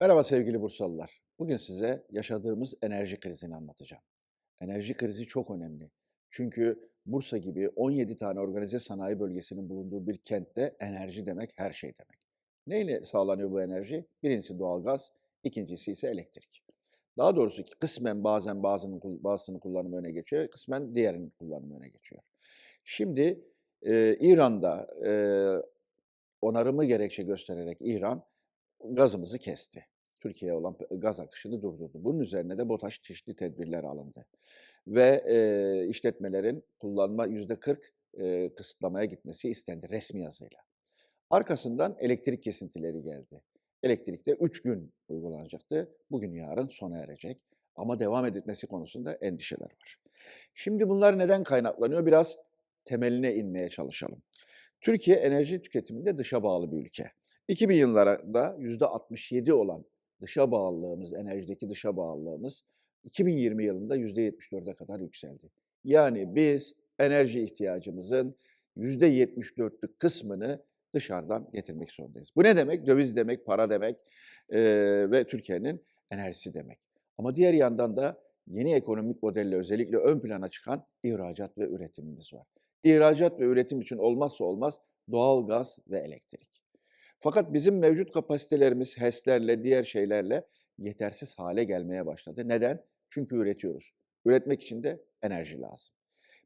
Merhaba sevgili Bursalılar. Bugün size yaşadığımız enerji krizini anlatacağım. Enerji krizi çok önemli. Çünkü Bursa gibi 17 tane organize sanayi bölgesinin bulunduğu bir kentte enerji demek her şey demek. Neyle sağlanıyor bu enerji? Birincisi doğalgaz, ikincisi ise elektrik. Daha doğrusu kısmen bazen bazının, bazısının kullanımı öne geçiyor, kısmen diğerinin kullanımı öne geçiyor. Şimdi e, İran'da e, onarımı gerekçe göstererek İran gazımızı kesti. Türkiye'ye olan gaz akışını durdurdu. Bunun üzerine de BOTAŞ çeşitli tedbirler alındı. Ve e, işletmelerin kullanma yüzde 40 e, kısıtlamaya gitmesi istendi resmi yazıyla. Arkasından elektrik kesintileri geldi. Elektrikte 3 gün uygulanacaktı. Bugün yarın sona erecek. Ama devam edilmesi konusunda endişeler var. Şimdi bunlar neden kaynaklanıyor? Biraz temeline inmeye çalışalım. Türkiye enerji tüketiminde dışa bağlı bir ülke. 2000 yıllarda %67 olan dışa bağlılığımız, enerjideki dışa bağlılığımız 2020 yılında %74'e kadar yükseldi. Yani biz enerji ihtiyacımızın %74'lük kısmını dışarıdan getirmek zorundayız. Bu ne demek? Döviz demek, para demek e, ve Türkiye'nin enerjisi demek. Ama diğer yandan da yeni ekonomik modelle özellikle ön plana çıkan ihracat ve üretimimiz var. İhracat ve üretim için olmazsa olmaz doğal gaz ve elektrik. Fakat bizim mevcut kapasitelerimiz HES'lerle, diğer şeylerle yetersiz hale gelmeye başladı. Neden? Çünkü üretiyoruz. Üretmek için de enerji lazım.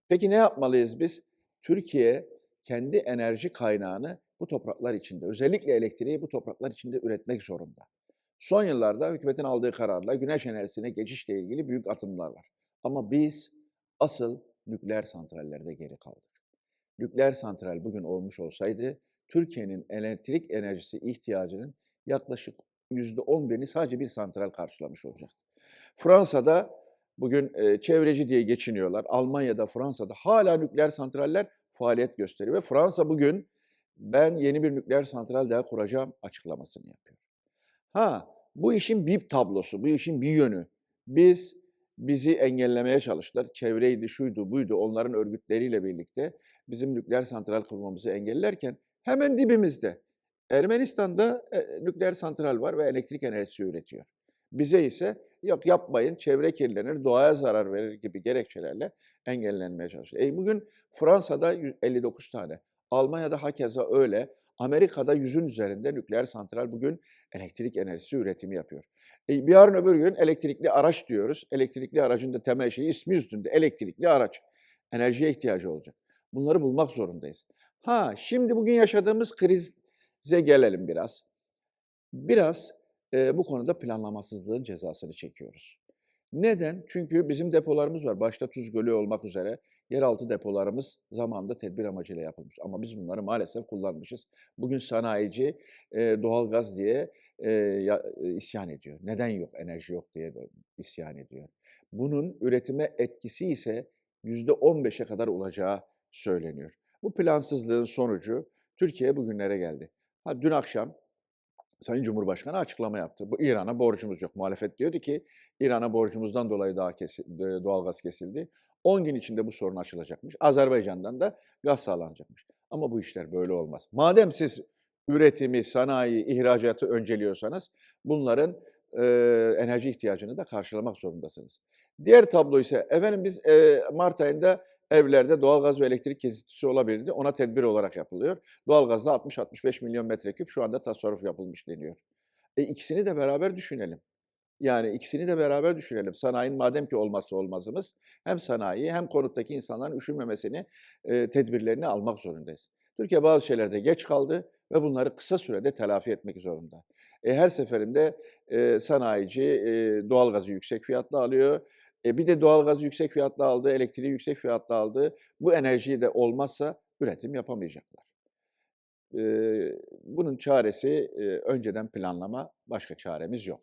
Peki ne yapmalıyız biz? Türkiye kendi enerji kaynağını bu topraklar içinde, özellikle elektriği bu topraklar içinde üretmek zorunda. Son yıllarda hükümetin aldığı kararla güneş enerjisine geçişle ilgili büyük atımlar var. Ama biz asıl nükleer santrallerde geri kaldık. Nükleer santral bugün olmuş olsaydı Türkiye'nin elektrik enerjisi ihtiyacının yaklaşık %11'ini sadece bir santral karşılamış olacaktı. Fransa'da bugün e, çevreci diye geçiniyorlar. Almanya'da, Fransa'da hala nükleer santraller faaliyet gösteriyor. Ve Fransa bugün ben yeni bir nükleer santral daha kuracağım açıklamasını yapıyor. Ha bu işin bir tablosu, bu işin bir yönü. Biz bizi engellemeye çalıştılar. Çevreydi, şuydu, buydu onların örgütleriyle birlikte bizim nükleer santral kurmamızı engellerken hemen dibimizde Ermenistan'da e, nükleer santral var ve elektrik enerjisi üretiyor. Bize ise yok yapmayın, çevre kirlenir, doğaya zarar verir gibi gerekçelerle engellenmeye çalışıyor. E bugün Fransa'da 59 tane, Almanya'da hakeza öyle, Amerika'da yüzün üzerinde nükleer santral bugün elektrik enerjisi üretimi yapıyor. E, bir yarın öbür gün elektrikli araç diyoruz. Elektrikli aracın da temel şeyi ismi üstünde elektrikli araç. Enerjiye ihtiyacı olacak. Bunları bulmak zorundayız. Ha şimdi bugün yaşadığımız krize gelelim biraz. Biraz e, bu konuda planlamasızlığın cezasını çekiyoruz. Neden? Çünkü bizim depolarımız var. Başta Tuz Gölü olmak üzere yeraltı depolarımız zamanında tedbir amacıyla yapılmış. Ama biz bunları maalesef kullanmışız. Bugün sanayici e, doğalgaz diye e, ya, e, isyan ediyor. Neden yok, enerji yok diye isyan ediyor. Bunun üretime etkisi ise %15'e kadar olacağı söyleniyor. Bu plansızlığın sonucu Türkiye bugünlere geldi. Ha, dün akşam Sayın Cumhurbaşkanı açıklama yaptı. Bu İran'a borcumuz yok. Muhalefet diyordu ki İran'a borcumuzdan dolayı daha kesi, doğalgaz kesildi. 10 gün içinde bu sorun açılacakmış. Azerbaycan'dan da gaz sağlanacakmış. Ama bu işler böyle olmaz. Madem siz üretimi, sanayi, ihracatı önceliyorsanız bunların e, enerji ihtiyacını da karşılamak zorundasınız. Diğer tablo ise efendim biz e, Mart ayında evlerde doğalgaz ve elektrik kesintisi olabilirdi. Ona tedbir olarak yapılıyor. Doğalgazda 60-65 milyon metreküp şu anda tasarruf yapılmış deniyor. E ikisini de beraber düşünelim. Yani ikisini de beraber düşünelim. Sanayinin madem ki olmazsa olmazımız hem sanayi hem konuttaki insanların üşümemesini, e, tedbirlerini almak zorundayız. Türkiye bazı şeylerde geç kaldı ve bunları kısa sürede telafi etmek zorunda. E, her seferinde e, sanayici e, doğalgazı yüksek fiyatla alıyor. E, bir de doğalgazı yüksek fiyatla aldı, elektriği yüksek fiyatla aldı. Bu enerjiyi de olmazsa üretim yapamayacaklar. E, bunun çaresi e, önceden planlama, başka çaremiz yok.